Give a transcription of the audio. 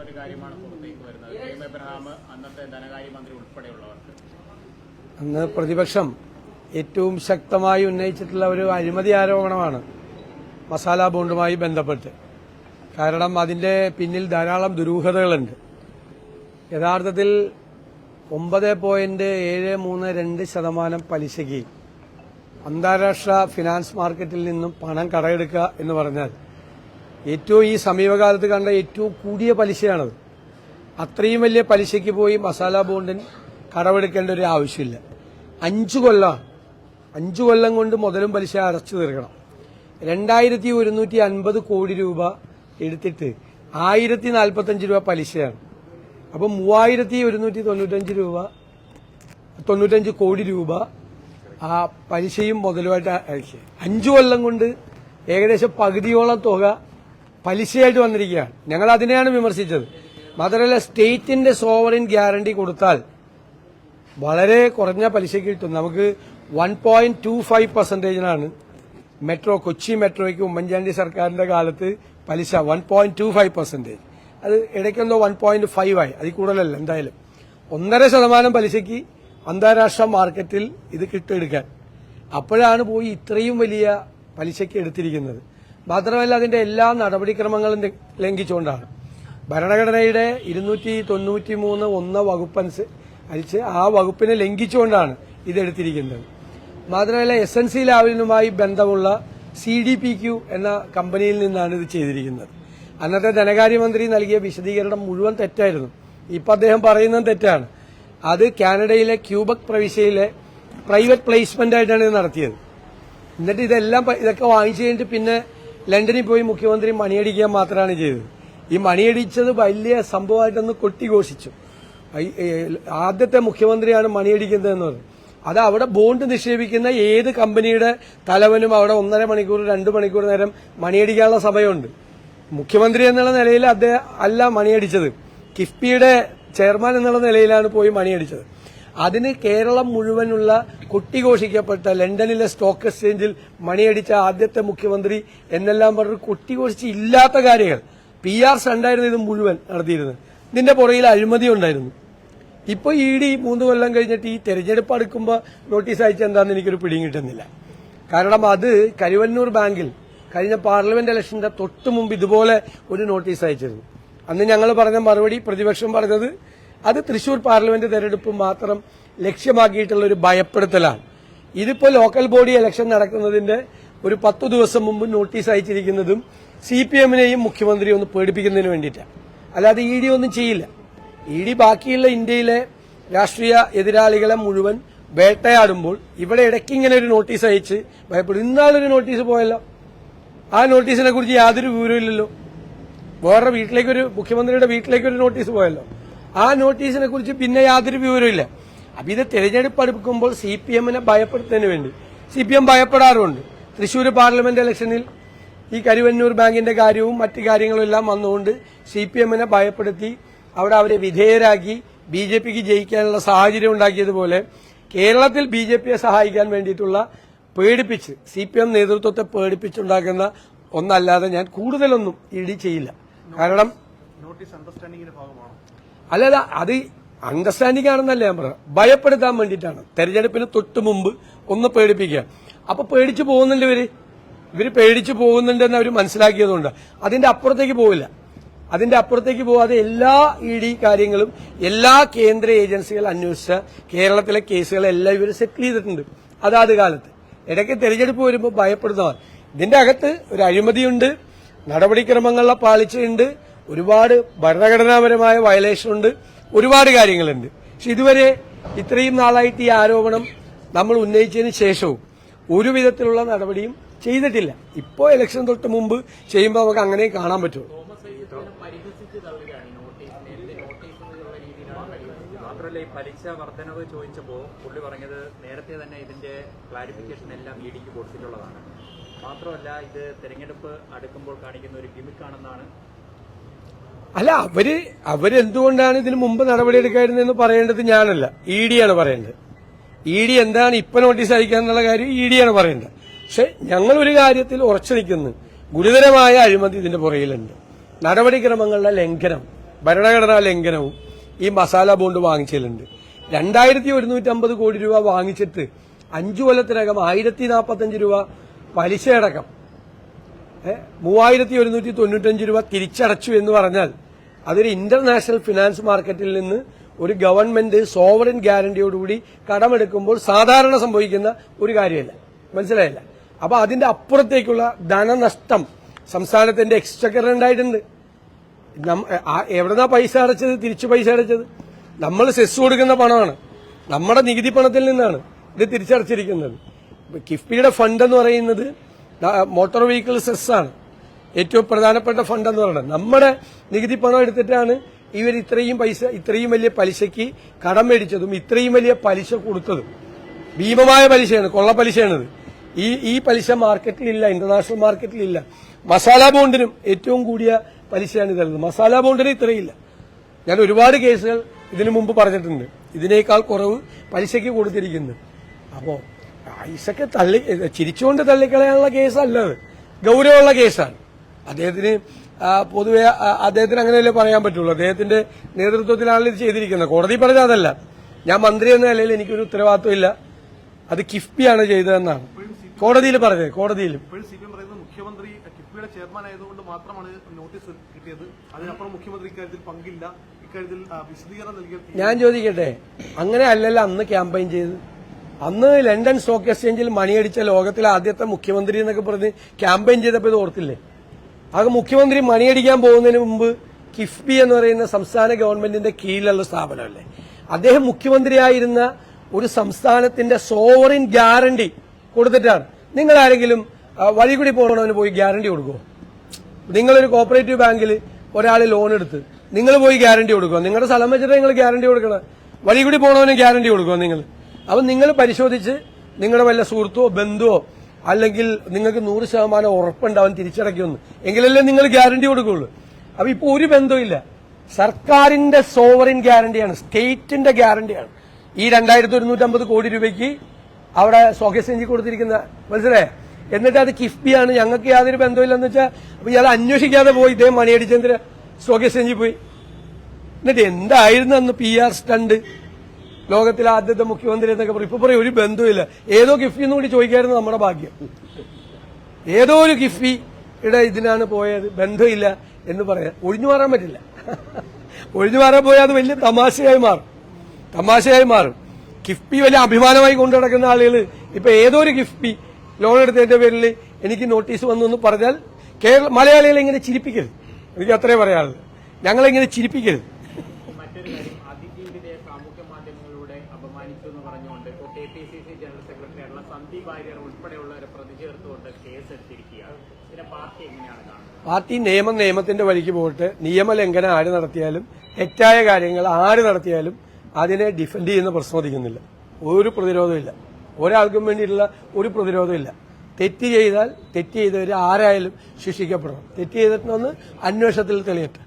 ഒരു കാര്യമാണ് പുറത്തേക്ക് വരുന്നത്. എം. എബ്രഹാം അന്നത്തെ ധനകാര്യമന്ത്രി ഉൾപ്പെടെയുള്ളവർക്ക്. അന്ന് പ്രതിപക്ഷം ഏറ്റവും ശക്തമായി ഉന്നയിച്ചിട്ടുള്ള ഒരു അഴിമതി ആരോപണമാണ് മസാല ബോണ്ടുമായി ബന്ധപ്പെട്ട്. കാരണം അതിന്റെ പിന്നിൽ ധാരാളം ദുരൂഹതകളുണ്ട്. യഥാർത്ഥത്തിൽ ഒമ്പത് പോയിന്റ് ഏഴ് മൂന്ന് രണ്ട് ശതമാനം പലിശയ്ക്ക് അന്താരാഷ്ട്ര ഫിനാൻസ് മാർക്കറ്റിൽ നിന്നും പണം കടയെടുക്കുക എന്ന് പറഞ്ഞാൽ ഏറ്റവും ഈ സമീപകാലത്ത് കണ്ട ഏറ്റവും കൂടിയ പലിശയാണത്. അത്രയും വലിയ പലിശയ്ക്ക് പോയി മസാല ബോണ്ടിന് കടമെടുക്കേണ്ട ഒരു ആവശ്യമില്ല. അഞ്ചു കൊല്ലം അഞ്ചു കൊല്ലം കൊണ്ട് മുതലും പലിശ അടച്ചു തീർക്കണം. രണ്ടായിരത്തി ഒരുന്നൂറ്റി അൻപത് കോടി രൂപ എടുത്തിട്ട് ആയിരത്തി നാൽപ്പത്തഞ്ച് രൂപ പലിശയാണ്. അപ്പം മൂവായിരത്തി ഒരുന്നൂറ്റി തൊണ്ണൂറ്റഞ്ച് രൂപ തൊണ്ണൂറ്റഞ്ച് കോടി രൂപ ആ പലിശയും മുതലുമായിട്ട് അയച്ചു അഞ്ചു കൊല്ലം കൊണ്ട് ഏകദേശം പകുതിയോളം തുക പലിശയായിട്ട് വന്നിരിക്കുകയാണ്. ഞങ്ങൾ അതിനെയാണ് വിമർശിച്ചത്. മാത്രമല്ല സ്റ്റേറ്റിന്റെ സോവറിൻ ഗ്യാരണ്ടി കൊടുത്താൽ വളരെ കുറഞ്ഞ പലിശയ്ക്ക് കിട്ടും. നമുക്ക് വൺ പോയിന്റ് ടു ഫൈവ് പെർസെന്റേജിനാണ് മെട്രോ കൊച്ചി മെട്രോയ്ക്ക് ഉമ്മൻചാണ്ടി സർക്കാരിന്റെ കാലത്ത് പലിശ one point two five percentage. അത് ഇടയ്ക്കെന്തോ വൺ പോയിന്റ് ഫൈവ് ആയി. അതിൽ കൂടുതലല്ല എന്തായാലും. ഒന്നര ശതമാനം പലിശയ്ക്ക് അന്താരാഷ്ട്ര മാർക്കറ്റിൽ ഇത് കിട്ടെടുക്കാൻ അപ്പോഴാണ് പോയി ഇത്രയും വലിയ പലിശയ്ക്ക് എടുത്തിരിക്കുന്നത്. മാത്രമല്ല അതിന്റെ എല്ലാ നടപടിക്രമങ്ങളും ലംഘിച്ചുകൊണ്ടാണ്. ഭരണഘടനയുടെ ഇരുന്നൂറ്റി തൊണ്ണൂറ്റി മൂന്ന് ഒന്ന് വകുപ്പനുസ ആ വകുപ്പിനെ ലംഘിച്ചുകൊണ്ടാണ് ഇതെടുത്തിരിക്കുന്നത്. മാത്രമല്ല എസ് എൻ സി ലാവലിനുമായി ബന്ധമുള്ള സി ഡി പി ക്യു എന്ന കമ്പനിയിൽ നിന്നാണ് ഇത് ചെയ്തിരിക്കുന്നത്. അന്നത്തെ ധനകാര്യമന്ത്രി നൽകിയ വിശദീകരണം മുഴുവൻ തെറ്റായിരുന്നു. ഇപ്പൊ അദ്ദേഹം പറയുന്നത് തെറ്റാണ്. അത് കാനഡയിലെ ക്യൂബക് പ്രവിശ്യയിലെ പ്രൈവറ്റ് പ്ലേസ്മെന്റ് ആയിട്ടാണ് ഇത് നടത്തിയത്. എന്നിട്ട് ഇതെല്ലാം ഇതൊക്കെ വാങ്ങിച്ചു കഴിഞ്ഞിട്ട് പിന്നെ ലണ്ടനിൽ പോയി മുഖ്യമന്ത്രി മണിയടിക്കാൻ മാത്രമാണ് ചെയ്തത്. ഈ മണിയടിച്ചത് വലിയ സംഭവമായിട്ടൊന്ന് കൊട്ടിഘോഷിച്ചു. ആദ്യത്തെ മുഖ്യമന്ത്രിയാണ് മണിയടിക്കുന്നതെന്ന് പറഞ്ഞു. അത് അവിടെ ബോണ്ട് നിക്ഷേപിക്കുന്ന ഏത് കമ്പനിയുടെ തലവനും അവിടെ ഒന്നര മണിക്കൂർ രണ്ട് മണിക്കൂർ നേരം മണിയടിക്കാനുള്ള സമയമുണ്ട്. മുഖ്യമന്ത്രി എന്നുള്ള നിലയിൽ അദ്ദേഹം അല്ല മണിയടിച്ചത്. കിഫ്ബിയുടെ ചെയർമാൻ എന്നുള്ള നിലയിലാണ് പോയി മണിയടിച്ചത്. അതിന് കേരളം മുഴുവനുള്ള കൊട്ടിഘോഷിക്കപ്പെട്ട ലണ്ടനിലെ സ്റ്റോക്ക് എക്സ്ചേഞ്ചിൽ മണിയടിച്ച ആദ്യത്തെ മുഖ്യമന്ത്രി എന്നെല്ലാം പറഞ്ഞ് കൊട്ടിഘോഷിച്ച് ഇല്ലാത്ത കാര്യങ്ങൾ പി ആർ സണ്ടായിരുന്നു ഇത് മുഴുവൻ നടത്തിയിരുന്നത്. ഇതിന്റെ പുറകിൽ അഴിമതി ഉണ്ടായിരുന്നു. ഇപ്പൊ ഇ ഡി മൂന്ന് കൊല്ലം കഴിഞ്ഞിട്ട് ഈ തെരഞ്ഞെടുപ്പ് അടുക്കുമ്പോൾ നോട്ടീസ് അയച്ച എന്താണെന്ന് എനിക്കൊരു പിടിയും കിട്ടുന്നില്ല. കാരണം അത് കരുവന്നൂർ ബാങ്കിൽ കഴിഞ്ഞ പാർലമെന്റ് ഇലക്ഷന്റെ തൊട്ടു മുമ്പ് ഇതുപോലെ ഒരു നോട്ടീസ് അയച്ചിരുന്നു. അന്ന് ഞങ്ങൾ പറഞ്ഞ മറുപടി പ്രതിപക്ഷം പറഞ്ഞത് അത് തൃശൂർ പാർലമെന്റ് തെരഞ്ഞെടുപ്പ് മാത്രം ലക്ഷ്യമാക്കിയിട്ടുള്ള ഒരു ഭയപ്പെടുത്തലാണ്. ഇതിപ്പോ ലോക്കൽ ബോഡി ഇലക്ഷൻ നടക്കുന്നതിന്റെ ഒരു പത്തു ദിവസം മുമ്പ് നോട്ടീസ് അയച്ചിരിക്കുന്നതും സി പി എമ്മിനെയും മുഖ്യമന്ത്രിയെ ഒന്ന് പേടിപ്പിക്കുന്നതിന് വേണ്ടിയിട്ടാണ് അല്ലാതെ ഇ ഡി ഒന്നും ചെയ്യില്ല. ഇ ഡി ബാക്കിയുള്ള ഇന്ത്യയിലെ രാഷ്ട്രീയ എതിരാളികളെ മുഴുവൻ വേട്ടയാടുമ്പോൾ ഇവിടെ ഇടയ്ക്ക് ഇങ്ങനെ ഒരു നോട്ടീസ് അയച്ച് ഭയപ്പെടും. ഇന്നാളൊരു നോട്ടീസ് പോയല്ലോ. ആ നോട്ടീസിനെ കുറിച്ച് യാതൊരു വിവരമില്ലല്ലോ വേറെ വീട്ടിലേക്കൊരു മുഖ്യമന്ത്രിയുടെ വീട്ടിലേക്കൊരു നോട്ടീസ് പോയല്ലോ. ആ നോട്ടീസിനെ കുറിച്ച് പിന്നെ യാതൊരു വിവരമില്ല അപ്പൊ ഇത് തെരഞ്ഞെടുപ്പ് അടുക്കുമ്പോൾ സി പി എമ്മിനെ ഭയപ്പെടുത്തുന്നതിന് വേണ്ടി. സി പി എം ഭയപ്പെടാറുണ്ട്. തൃശൂർ പാർലമെന്റ് ഇലക്ഷനിൽ ഈ കരുവന്നൂർ ബാങ്കിന്റെ കാര്യവും മറ്റു കാര്യങ്ങളും എല്ലാം വന്നുകൊണ്ട് സി പി എമ്മിനെ ഭയപ്പെടുത്തി അവിടെ അവരെ വിധേയരാക്കി ബി ജെ പിക്ക് ജയിക്കാനുള്ള സാഹചര്യം ഉണ്ടാക്കിയതുപോലെ കേരളത്തിൽ ബി ജെ പിയെ സഹായിക്കാൻ വേണ്ടിയിട്ടുള്ള പേടിപ്പിച്ച് സി പി എം നേതൃത്വത്തെ പേടിപ്പിച്ചുണ്ടാക്കുന്ന ഒന്നല്ലാതെ ഞാൻ കൂടുതലൊന്നും ഇടി ചെയ്യില്ല. കാരണം നോട്ടീസ് അണ്ടർസ്റ്റാൻഡിങ്ങിന്റെ ഭാഗമാണ്? അല്ലാതെ അത് അണ്ടർസ്റ്റാൻഡിംഗ് ആണെന്നല്ല ഞാൻ പറയാം ഭയപ്പെടുത്താൻ വേണ്ടിയിട്ടാണ്. തെരഞ്ഞെടുപ്പിന് തൊട്ട് മുമ്പ് ഒന്ന് പേടിപ്പിക്കുക. അപ്പൊ പേടിച്ചു പോകുന്നുണ്ട് ഇവർ. ഇവർ പേടിച്ചു പോകുന്നുണ്ടെന്ന് അവർ മനസ്സിലാക്കിയതുകൊണ്ട്. അതിന്റെ അപ്പുറത്തേക്ക് പോവില്ല. അതിന്റെ അപ്പുറത്തേക്ക് പോവാതെ എല്ലാ ഇ ഡി കാര്യങ്ങളും എല്ലാ കേന്ദ്ര ഏജൻസികൾ അന്വേഷിച്ച കേരളത്തിലെ കേസുകളെല്ലാം ഇവർ സെറ്റിൽ ചെയ്തിട്ടുണ്ട്. അതാത് കാലത്ത്. ഇടയ്ക്ക് തെരഞ്ഞെടുപ്പ് വരുമ്പോൾ ഭയപ്പെടുന്നവർ. ഇതിന്റെ അകത്ത് ഒരു അഴിമതിയുണ്ട്. നടപടിക്രമങ്ങളിലെ പാളിച്ചയുണ്ട് ഒരുപാട് ഭരണഘടനാപരമായ വയലേഷൻ ഉണ്ട്. ഒരുപാട് കാര്യങ്ങളുണ്ട്. പക്ഷെ ഇതുവരെ ഇത്രയും നാളായിട്ട് ഈ ആരോപണം നമ്മൾ ഉന്നയിച്ചതിന് ശേഷവും ഒരുവിധത്തിലുള്ള നടപടിയും ചെയ്തിട്ടില്ല. ഇപ്പോൾ ഇലക്ഷൻ തൊട്ട് മുമ്പ് ചെയ്യുമ്പോൾ നമുക്ക് അങ്ങനെ കാണാൻ പറ്റുള്ളൂ. മാത്രമല്ല ഈ പലിശ വർധനവ് ചോദിച്ചപ്പോൾ പുള്ളി പറഞ്ഞത് നേരത്തെ തന്നെ ഇതിന്റെ ക്ലാരിഫിക്കേഷൻ എല്ലാം ഇ ഡിക്ക് കൊടുത്തിട്ടുള്ളതാണ്. മാത്രമല്ല ഇത് തെരഞ്ഞെടുപ്പ് അടുക്കുമ്പോൾ കാണിക്കുന്ന ഒരു ഗിമിക്കാണെന്നാണ് അല്ല അവർ അവരെന്തുകൊണ്ടാണ് ഇതിന് മുമ്പ് നടപടിയെടുക്കായിരുന്നെന്ന് പറയേണ്ടത് ഞാനല്ല. ഇ ഡിയാണ് പറയേണ്ടത്. ഇ ഡി എന്താണ് ഇപ്പൊ നോട്ടീസ് അയക്കാന്നുള്ള കാര്യം ഇ ഡിയാണ് പറയേണ്ടത്. പക്ഷെ ഞങ്ങൾ ഒരു കാര്യത്തിൽ ഉറച്ചു നിൽക്കുന്നു. ഗുരുതരമായ അഴിമതി ഇതിന്റെ പുറയിലുണ്ട് നടപടിക്രമങ്ങളുടെ ലംഘനം ഭരണഘടനാ ലംഘനവും ഈ മസാല ബോണ്ട് വാങ്ങിച്ചതിലുണ്ട്. രണ്ടായിരത്തി ഒരുന്നൂറ്റമ്പത് കോടി രൂപ വാങ്ങിച്ചിട്ട് അഞ്ചു കൊല്ലത്തിനകം ആയിരത്തി നാൽപ്പത്തഞ്ച് രൂപ പലിശയടക്കം മൂവായിരത്തി ഒരുന്നൂറ്റി തൊണ്ണൂറ്റഞ്ച് രൂപ തിരിച്ചടച്ചു എന്ന് പറഞ്ഞാൽ അതൊരു ഇന്റർനാഷണൽ ഫിനാൻസ് മാർക്കറ്റിൽ നിന്ന് ഒരു ഗവൺമെന്റ് സോവറിൻ ഗ്യാരണ്ടിയോടുകൂടി കടമെടുക്കുമ്പോൾ സാധാരണ സംഭവിക്കുന്ന ഒരു കാര്യമല്ല. മനസ്സിലായില്ല? അപ്പൊ അതിന്റെ അപ്പുറത്തേക്കുള്ള ധനനഷ്ടം സംസ്ഥാനത്തിന്റെ എക്സ്ചക്കർ ഉണ്ടായിട്ടുണ്ട്. എവിടെന്നാ പൈസ അടച്ചത്? തിരിച്ചു പൈസ അടച്ചത്? നമ്മൾ സെസ് കൊടുക്കുന്ന പണമാണ്. നമ്മുടെ നികുതി പണത്തിൽ നിന്നാണ് ഇത് തിരിച്ചടച്ചിരിക്കുന്നത്. കിഫ്ബിയുടെ ഫണ്ട് എന്ന് പറയുന്നത് മോട്ടോർ വെഹിക്കിൾ സെസ് ആണ്. ഏറ്റവും പ്രധാനപ്പെട്ട ഫണ്ട് എന്ന് പറയുന്നത്. നമ്മുടെ നികുതി പണം എടുത്തിട്ടാണ് ഇവർ ഇത്രയും പൈസ ഇത്രയും വലിയ പലിശയ്ക്ക് കടം മേടിച്ചതും ഇത്രയും വലിയ പലിശ കൊടുത്തതും. ഭീമമായ പലിശയാണ് കൊള്ള പലിശയാണിത്. ഈ ഈ പലിശ മാർക്കറ്റിലില്ല ഇന്റർനാഷണൽ മാർക്കറ്റിലില്ല. മസാല ബോണ്ടിനും ഏറ്റവും കൂടിയ പലിശയാണ് ഇതുള്ളത് മസാല ബോണ്ടിന് ഇത്രയില്ല. ഞാൻ ഒരുപാട് കേസുകൾ ഇതിനു മുമ്പ് പറഞ്ഞിട്ടുണ്ട്. ഇതിനേക്കാൾ കുറവ് പലിശയ്ക്ക് കൊടുത്തിരിക്കുന്നു അപ്പോ പൈസക്ക് തള്ളി ചിരിച്ചുകൊണ്ട് തള്ളിക്കളയാനുള്ള കേസല്ല അത് ഗൗരവമുള്ള കേസാണ്. അദ്ദേഹത്തിന് പൊതുവെ അദ്ദേഹത്തിന് അങ്ങനെയല്ലേ പറയാൻ പറ്റുള്ളൂ. അദ്ദേഹത്തിന്റെ നേതൃത്വത്തിലാണ് ഇത് ചെയ്തിരിക്കുന്നത്. കോടതി പറഞ്ഞ അതല്ല. ഞാൻ മന്ത്രി എന്ന നിലയിൽ എനിക്കൊരു ഉത്തരവാദിത്വമില്ല അത് കിഫ്ബിയാണ് ചെയ്തതെന്നാണ്. കോടതിയിൽ പറഞ്ഞത് കോടതിയിൽ. മുഖ്യമന്ത്രി കിഫ്ബിയുടെ ചെയർമാൻ ആയതുകൊണ്ട് മാത്രമാണ് നോട്ടീസ് കിട്ടിയത്. അതിനപ്പുറം മുഖ്യമന്ത്രി ഇക്കാര്യത്തിൽ പങ്കില്ല. ഇക്കാര്യത്തിൽ വിശദീകരണം നൽകിയ ഞാൻ ചോദിക്കട്ടെ അങ്ങനെ അല്ലല്ലോ അന്ന് ക്യാമ്പയിൻ ചെയ്ത് അന്ന് ലണ്ടൻ സ്റ്റോക്ക് എക്സ്ചേഞ്ചിൽ മണിയടിച്ച ലോകത്തിലെ ആദ്യത്തെ മുഖ്യമന്ത്രി എന്നൊക്കെ പറഞ്ഞ് ക്യാമ്പയിൻ ചെയ്തപ്പോൾ ഇത് ഓർത്തില്ലേ? ആകെ മുഖ്യമന്ത്രി മണിയടിക്കാൻ പോകുന്നതിന് മുമ്പ് കിഫ്ബി എന്ന് പറയുന്ന സംസ്ഥാന ഗവൺമെന്റിന്റെ കീഴിലുള്ള സ്ഥാപനമല്ലേ? അദ്ദേഹം മുഖ്യമന്ത്രിയായിരുന്ന ഒരു സംസ്ഥാനത്തിന്റെ സോവറിൻ ഗ്യാരണ്ടി കൊടുത്തിട്ടാണ്. നിങ്ങൾ ആരെങ്കിലും വഴി കൂടി പോകണവന് പോയി ഗ്യാരണ്ടി കൊടുക്കുമോ നിങ്ങളൊരു കോപ്പറേറ്റീവ് ബാങ്കിൽ ഒരാൾ ലോൺ എടുത്ത് നിങ്ങൾ പോയി ഗ്യാരണ്ടി കൊടുക്കുക നിങ്ങളുടെ സ്ഥലം വെച്ചിട്ട് നിങ്ങൾ ഗ്യാരണ്ടി കൊടുക്കണം. വഴി കൂടി പോണവന് ഗ്യാരണ്ടി കൊടുക്കുക നിങ്ങൾ? അപ്പം നിങ്ങൾ പരിശോധിച്ച് നിങ്ങളുടെ വല്ല സുഹൃത്തോ ബന്ധുവോ അല്ലെങ്കിൽ നിങ്ങൾക്ക് നൂറ് ശതമാനം ഉറപ്പുണ്ടാവും തിരിച്ചടയ്ക്കുമെന്ന്. എങ്കിലല്ലേ നിങ്ങൾ ഗ്യാരണ്ടി കൊടുക്കുള്ളൂ അപ്പൊ ഇപ്പൊ ഒരു ബന്ധമില്ല സർക്കാരിന്റെ സോവറിൻ ഗ്യാരണ്ടിയാണ് സ്റ്റേറ്റിന്റെ ഗ്യാരണ്ടിയാണ്. ഈ രണ്ടായിരത്തി ഒരുന്നൂറ്റമ്പത് കോടി രൂപയ്ക്ക് അവിടെ എക്സ്ചേഞ്ചിൽ കൊടുത്തിരിക്കുന്ന മനസ്സിലായേ? എന്നിട്ട് അത് കിഫ്ബിയാണ്. ഞങ്ങൾക്ക് യാതൊരു ബന്ധമില്ലെന്ന് വെച്ചാൽ അപ്പൊ ഇയാൾ അന്വേഷിക്കാതെ പോയി ഇദ്ദേഹം മണിയടിച്ചെന്തിന് സ്റ്റോക്ക് പോയി. എന്നിട്ട് എന്തായിരുന്നു അന്ന് പി ആർ സ്റ്റണ്ട് ലോകത്തിലെ ആദ്യത്തെ മുഖ്യമന്ത്രി എന്നൊക്കെ പറയും. ഇപ്പൊ പറയും ഒരു ബന്ധുവില്ല ഏതോ കിഫ്ബി എന്ന് കൂടി ചോദിക്കായിരുന്നു നമ്മുടെ ഭാഗ്യം. ഏതോ ഒരു കിഫ്ബിയുടെ ഇതിനാണ് പോയത്. ബന്ധമില്ല എന്ന് പറയാം ഒഴിഞ്ഞു മാറാൻ പറ്റില്ല. ഒഴിഞ്ഞു മാറാൻ പോയാൽ അത് വലിയ തമാശയായി മാറും. തമാശയായി മാറും. കിഫ്ബി വലിയ അഭിമാനമായി കൊണ്ടു നടക്കുന്ന ആളുകൾ ഇപ്പൊ ഏതോ ഒരു കിഫ്ബി ലോൺ എടുത്തതിന്റെ പേരിൽ എനിക്ക് നോട്ടീസ് വന്നു എന്ന് പറഞ്ഞാൽ കേരള മലയാളികളെ ഇങ്ങനെ ചിരിപ്പിക്കരുത്. എനിക്ക് അത്രേ പറയാനുള്ളത് ഞങ്ങളെങ്ങനെ ചിരിപ്പിക്കരുത്. K C C general secretary ആയിട്ടുള്ള സന്ദീപ് വാര്യർ ഉൾപ്പെടെയുള്ളവരെ പ്രതി ചേർത്തുകൊണ്ട് കേസ് എടുത്തിരിക്കുകയാണ് ഇതിനെ പാർട്ടി എങ്ങനെയാണ് കാണുന്നത്? പാർട്ടി നിയമം നിയമത്തിന്റെ വഴിക്ക് പോയിട്ട് നിയമലംഘനം ആര് നടത്തിയാലും തെറ്റായ കാര്യങ്ങൾ ആര് നടത്തിയാലും അതിനെ ഡിഫെൻഡ് ചെയ്യുന്ന പ്രശ്നമതിക്കുന്നില്ല ഒരു പ്രതിരോധമില്ല ഒരാൾക്കും വേണ്ടിയിട്ടുള്ള ഒരു പ്രതിരോധമില്ല തെറ്റ് ചെയ്താൽ തെറ്റ് ചെയ്തവർ ആരായാലും ശിക്ഷിക്കപ്പെടണം. തെറ്റ് ചെയ്തിട്ടുണ്ടെന്ന് അന്വേഷണത്തിൽ തെളിയട്ടെ.